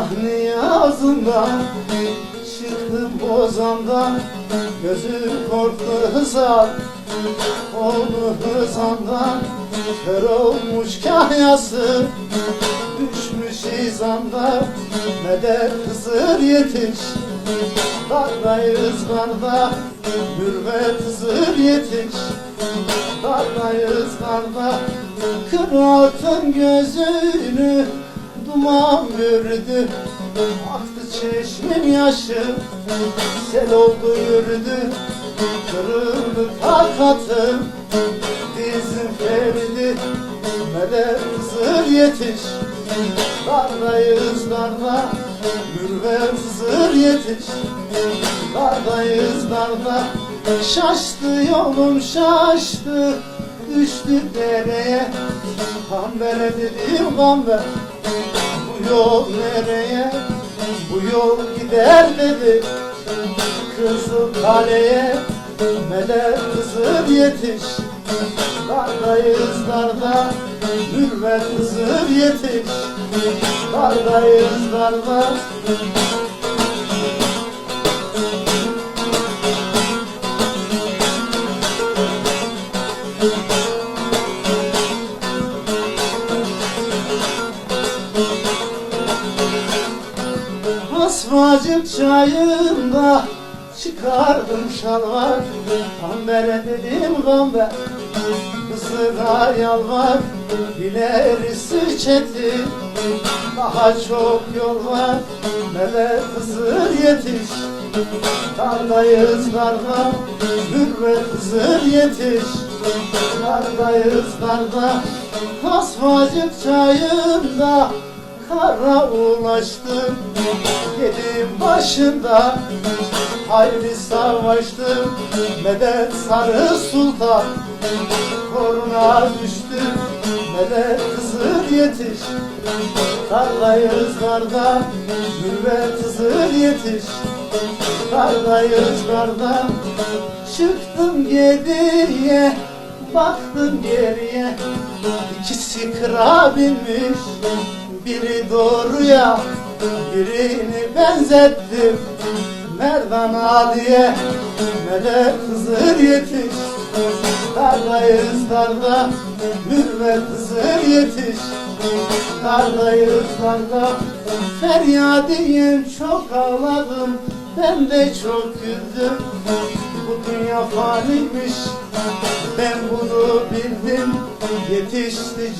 Sabah niyazından Çıktım bozandan Gözüm korktu hızar Oldu hızandan. Kör olmuş kahyası Düşmüş izanda Medet Hızır yetiş Dardayız karda Mürvet Hızır yetiş Dardayız karda Kıratın gözünü Duman bürüdü Aktı çeşmem yaşı. Sel oldu yürüdü Kırıldı takatım Dizim feridi Medet Hızır yetiş. Dardayız darda Mürvet Hızır yetiş. Dardayız darda Şaştı yolum şaştı. Düştü dereye Kambere dedim kamber Bu yol nereye? Bu yol gider dedi Kızıl kaleye Medet Hızır yetiş. Dardayız darda Mürvet Hızır yetiş. Dardayız darda Asmacık çayında çıkardım şalvar. Kambere dedim kamber Kızına yalvar İlerisi çetin Daha çok yol var Mele Hızır yetiş. Kardayız karda Hürmet Hızır yetiş. Kardayız karda Asmacık çayında Kara ulaştım Yedim başında. Hayli savaştım Medet Sarı Sultan. Koruna düştü Medet Hızır yetiş. Kardayız karda Mürvet Hızır yetiş. Kardayız karda Çıktım geriye Baktım geriye. İkisi kıra binmiş Biri doğruya Birini benzettim. Merdan Ali'ye Melek Hızır yetiş. Dardayız darda Mürvet Hızır yetiş. Dardayız darda Feryadiyim çok ağladım. Ben de çok güldüm Bu dünya faniymiş. Ben bunu bildim Yetişti